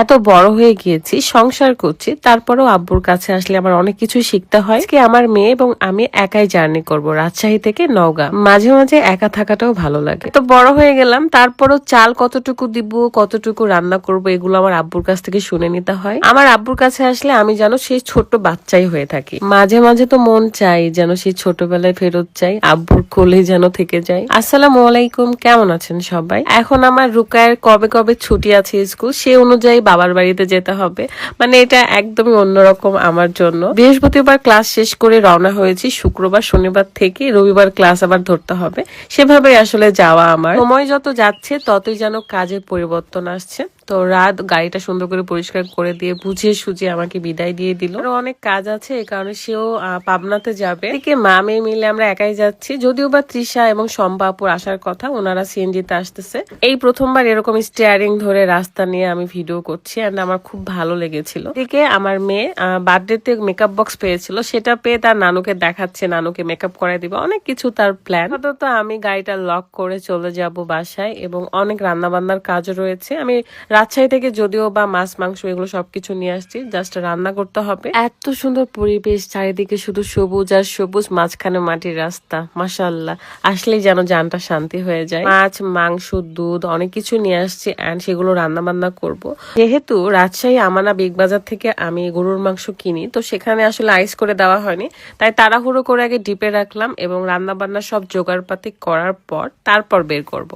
এত বড় হয়ে গিয়েছি, সংসার করছি, তারপরেও আব্বুর কাছে আসলে আমার অনেক কিছুই শিখতে হয়। আজকে আমার মেয়ে এবং আমি একাই জার্নি করব রাজশাহী থেকে নওগাঁ। মাঝে মাঝে একা থাকাটাও ভালো লাগে। তো বড় হয়ে গেলাম, তারপরও চাল কতটুকু দিব, কতটুকু রান্না করব, এগুলো আমার আব্বুর কাছ থেকে শুনে নিতে হয়। আমার আব্বুর কাছে আসলে আমি যেন সেই ছোট্ট বাচ্চাই হয়ে থাকি। মাঝে মাঝে তো মন চাই যেন সেই ছোটবেলায় ফেরত চাই আব্বুর কোলে যেন থেকে যাই। আসসালামু আলাইকুম, কেমন আছেন সবাই? এখন আমার রুকায়ের কবে কবে ছুটি আছে স্কুল, সে অনুযায়ী বাবার বাড়িতে যেতে হবে। মানে এটা একদমই অন্যরকম আমার জন্য। বৃহস্পতিবার ক্লাস শেষ করে রওনা হয়েছি শুক্রবার, শনিবার থেকে রবিবার ক্লাস আবার ধরতে হবে। সেভাবে আসলে যাওয়া আমার। সময় যত যাচ্ছে, ততই যেন কাজের পরিবর্তন আসছে। তো রাত গাড়িটা সুন্দর করে পরিষ্কার করে দিয়ে বুঝিয়ে সুঝিয়ে আমাকে বিদায় দিয়ে দিল। আরও অনেক কাজ আছে এই কারণে সেও পাবনাতে যাবে। এদিকে মা মেয়ে মিলে আমরা একাই যাচ্ছি। যদিও বা তৃষা এবং সম্পাপুর আসার কথা, ওনারা সিএনজিতে আসতেছে। এই প্রথমবার এরকম স্টিয়ারিং ধরে রাস্তা নিয়ে আমি ভিডিও করছি এন্ড আমার খুব ভালো লেগেছিল। এদিকে আমার মেয়ে বার্থডেতে মেকআপ বক্স পেয়েছিল। সেটা পেয়ে তার নানুকে দেখাচ্ছে, নানুকে মেকআপ করাই দিবে। অনেক কিছু তার প্ল্যান তো আমি গাড়িটা লক করে চলে যাব বাসায় এবং অনেক রান্না বান্নার কাজও রয়েছে। আমি রাজশাহী থেকে যদিও বা মাছ, মাংস এগুলো সবকিছু নিয়ে আসছি জাস্ট রান্না করতে হবে। এত সুন্দর পরিবেশ, চারিদিকে শুধু সবুজ আর সবুজ, মাঝখানে মাটির রাস্তা মাসাল্লাহ আসলেই যেন জানটা শান্তি হয়ে যায়। মাছ, মাংস, দুধ, অনেক কিছু নিয়ে আসছি অ্যান্ড সেগুলো রান্না বান্না করব। যেহেতু রাজশাহী আমানা বিগ বাজার থেকে আমি গরুর মাংস কিনি, তো সেখানে আসলে আইস করে দেওয়া হয়নি। তাই তাড়াহুড়ো করে আগে ডিপে রাখলাম এবং রান্না বান্না সব জোগাড়পাতি করার পর তারপর বের করব।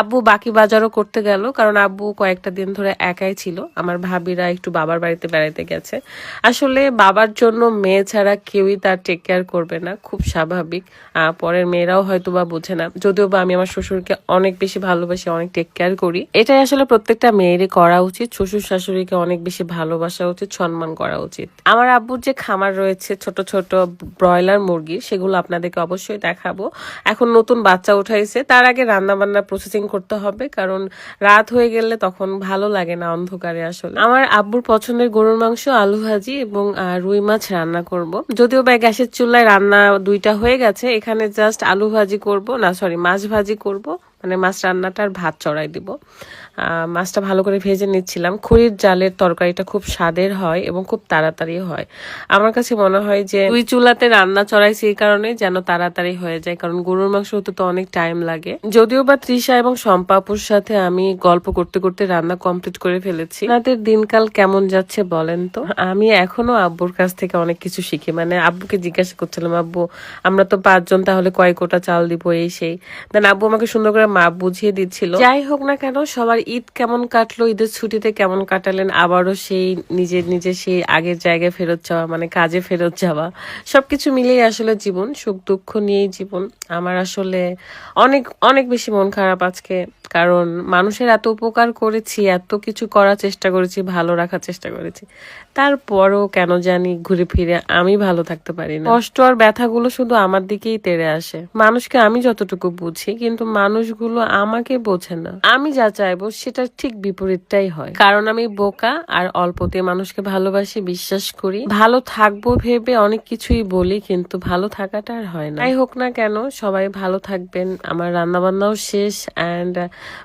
আব্বু বাকি বাজারও করতে গেল, কারণ আব্বু কয়েকটা দিন ধরে একাই ছিল। আমার ভাবিরা একটু বাবার বাড়িতে বেড়াতে গেছে। আসলে বাবার জন্য মেয়ে ছাড়া কেউই তার টেক কেয়ার করবে না। খুব স্বাভাবিক। পরের মেয়েরাও হয়তো বা বোঝে না। যদিও বা আমি আমার শ্বশুরকে অনেক বেশি ভালোবাসি, অনেক টেক কেয়ার করি। এটাই আসলে প্রত্যেকটা মেয়েরই করা উচিত। শ্বশুর শাশুড়িকে অনেক বেশি ভালোবাসা উচিত, সম্মান করা উচিত। আমার আব্বুর যে খামার রয়েছে, ছোট ছোট ব্রয়লার মুরগি, সেগুলো আপনাদেরকে অবশ্যই দেখাবো। এখন নতুন বাচ্চা উঠাইছে। তার আগে রান্না বান্না প্রসেসিং করতে হবে। কারণ রাত হয়ে গেলে তখন ভালো লাগে না অন্ধকারে আসলে। আমার আব্বুর পছন্দের গরুর মাংস, আলু ভাজি এবং রুই মাছ রান্না করব। যদিও বা গ্যাসের চুলায় রান্না দুইটা হয়ে গেছে, এখানে জাস্ট আলু ভাজি করব, না সরি মাছ ভাজি করব। মানে মাছ রান্নাটার ভাত চড়াই দিব। মাছটা ভালো করে ভেজে নিচ্ছিলাম। খড়ির জালের তরকারিটা খুব স্বাদের হয় এবং খুব তাড়াতাড়ি হয়। আমার কাছে মনে হয় যে দুই চুলাতে রান্না চড়াইছি এই কারণে যেন তাড়াতাড়ি হয়ে যায়, কারণ গরুর মাংস হতে তো অনেক টাইম লাগে। যদিও বা তৃষা এবং সম্পাপুর সাথে আমি গল্প করতে করতে রান্না কমপ্লিট করে ফেলেছি। আপনাদের দিনকাল কেমন যাচ্ছে বলেন তো? আমি এখনও আব্বুর কাছ থেকে অনেক কিছু শিখি। মানে আব্বুকে জিজ্ঞাসা করছিলাম, আব্বু, আমরা তো পাঁচজন, তাহলে কয় কোটা চাল দিব এই, সেই? দেন আব্বু আমাকে সুন্দর করে মা বুঝিয়ে দিচ্ছিল, যাই হোক না কেন, সবার ঈদ কেমন কাটলো, ঈদের ছুটিতে কেমন কাটালেন, আবারও সেই নিজের নিজের সেই আগের জায়গায় ফেরত যাওয়া মানে কাজে ফেরত যাওয়া, সবকিছু মিলেই আসলে জীবন, সুখ দুঃখ নিয়েই জীবন। আমার আসলে অনেক অনেক বেশি মন খারাপ আজকে। কারণ মানুষের এত উপকার করেছি, এত কিছু করার চেষ্টা করেছি, ভালো রাখার চেষ্টা করেছি। তারপরও কেন জানি ঘুরে ফিরে আমি ভালো থাকতে পারি না। কষ্ট আর ব্যথাগুলো শুধু আমার দিকেই তেড়ে আসে। মানুষকে আমি যতটুকু বুঝি, কিন্তু মানুষগুলো আমাকে বোঝে না। আমি যা চাইব সেটা ঠিক বিপরীতটাই হয়। কারণ আমি বোকা আর অল্পতে মানুষকে ভালোবাসি, বিশ্বাস করি। ভালো থাকব ভেবে অনেক কিছুই বলি, কিন্তু ভালো থাকাটা আর হয় না। যাই হোক না কেন সবাই ভালো থাকবেন। আমার রান্নাবান্নাও শেষ অ্যান্ড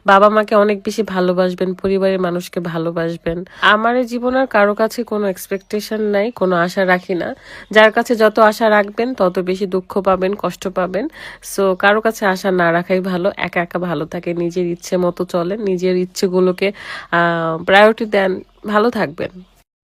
বাবা মাকে অনেক বেশি ভালোবাসবেন, পরিবারের মানুষকে ভালোবাসবেন। আমার এই জীবনের কারও কাছে কোনো এক্সপেকটেশন নাই, কোনো আশা রাখি না। যার কাছে যত আশা রাখবেন, তত বেশি দুঃখ পাবেন, কষ্ট পাবেন। সো কারও কাছে আশা না রাখাই ভালো, একা একা ভালো থাকে, নিজের ইচ্ছে মতো চলেন নিজের ইচ্ছেগুলোকে প্রায়োরিটি দেন, ভালো থাকবেন।